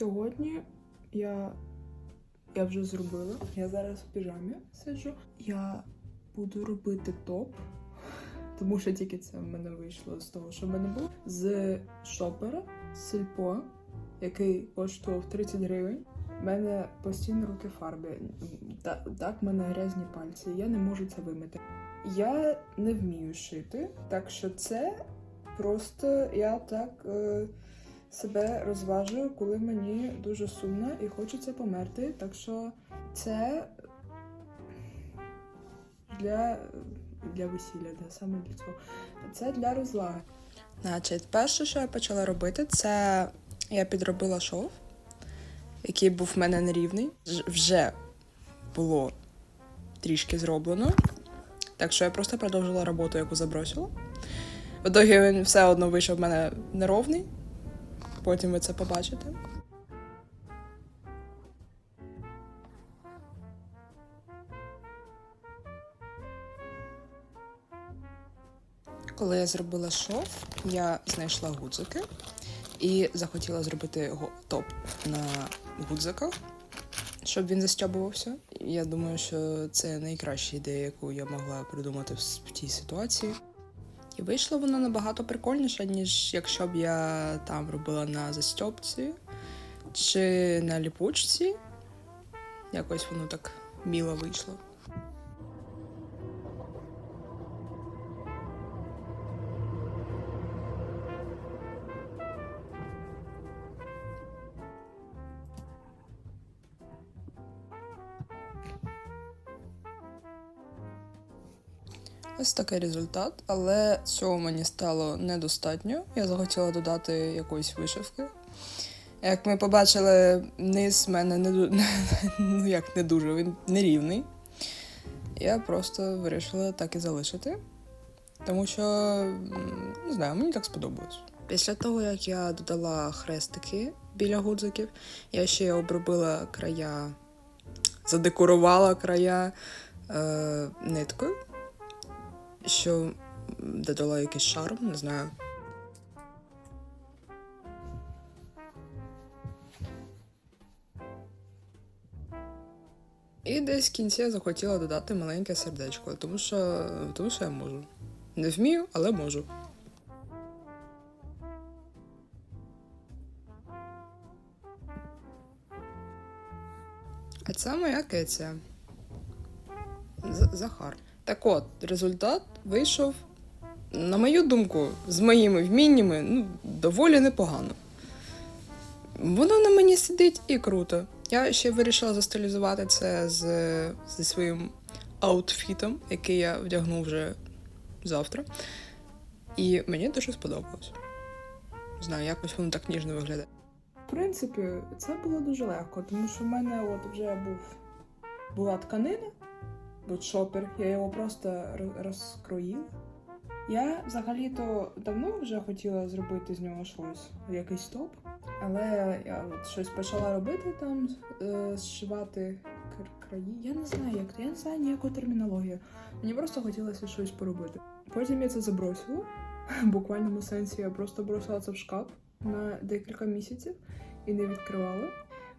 Сьогодні я, я вже зробила. Я зараз в піжамі сиджу. Я буду робити топ, тому що тільки це в мене вийшло з того, що в мене було. З шопера, з сільпо, який коштував 30 гривень. У мене постійно руки в фарбі. Так, так, в мене грязні пальці. Я не можу це вимити. Я не вмію шити, так що це просто я так е, себе розважую, коли мені дуже сумно і хочеться померти. Так що це для, для весілля, для саме для цього. Це для розваги. Значить, перше, що я почала робити, це я підробила шов, який був в мене нерівний. Вже було трішки зроблено. Так що я просто продовжила роботу, яку забросила. В він все одно вийшов в мене неровний. Потім ви це побачите. Коли я зробила шов, я знайшла гудзики і захотіла зробити топ на гудзиках, щоб він застьобувався. Я думаю, що це найкраща ідея, яку я могла придумати в тій ситуації. І вийшло воно набагато прикольніше, ніж якщо б я там робила на застьопці чи на ліпучці. Якось воно так міло вийшло. Ось такий результат, але цього мені стало недостатньо. Я захотіла додати якоїсь вишивки. Як ми побачили, низ в мене не ну як не дуже, він нерівний. Я просто вирішила так і залишити, тому що не знаю, мені так сподобалось. Після того, як я додала хрестики біля гудзиків, я ще обробила края, задекорувала края е, ниткою що додала якийсь шарм, не знаю. І десь в кінці я захотіла додати маленьке сердечко, тому що, тому що я можу. Не вмію, але можу. А це моя кеція. Захар. Так от, результат вийшов, на мою думку, з моїми вміннями, ну, доволі непогано. Воно на мені сидить і круто. Я ще вирішила застилізувати це з, зі своїм аутфітом, який я вдягну вже завтра. І мені дуже сподобалось. Знаю, якось воно так ніжно виглядає. В принципі, це було дуже легко, тому що в мене от вже був була тканина, був шопер, я його просто роз- розкроїла. Я взагалі-то давно вже хотіла зробити з нього щось, якийсь топ, але я от щось почала робити там, е, зшивати краї. Я не знаю, як я не знаю ніякої термінології. Мені просто хотілося щось поробити. Потім я це забросила. Буквальному сенсі я просто бросила це в шкаф на декілька місяців і не відкривала.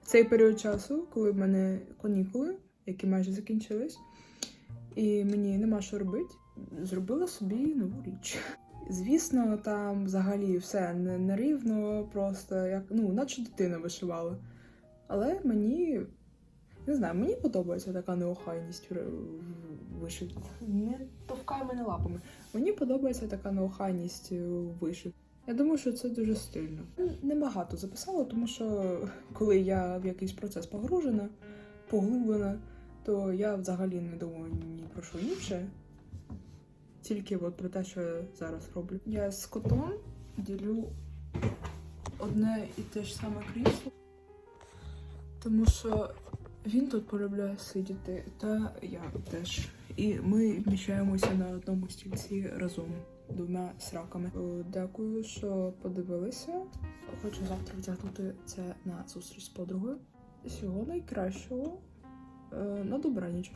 В цей період часу, коли в мене канікули, які майже закінчились, і мені нема що робити, зробила собі нову річ. Звісно, там взагалі все не- нерівно, просто як ну, наче дитина вишивала. Але мені не знаю, мені подобається така неохайність в в вишивці. Не товкай мене лапами. Мені подобається така неохайність у вишивці. Я думаю, що це дуже стильно. Небагато записала, тому що коли я в якийсь процес погружена, поглублена, то я взагалі не думаю ні про що інше. Тільки от про те, що я зараз роблю. Я з котом ділю одне і те ж саме крісло, тому що він тут полюбляє сидіти, та я теж. І ми вміщаємося на одному стільці разом двома сраками. Е, Дякую, що подивилися. Хочу завтра вдягнути це на зустріч з подругою. Всього найкращого. Е, На добраніч.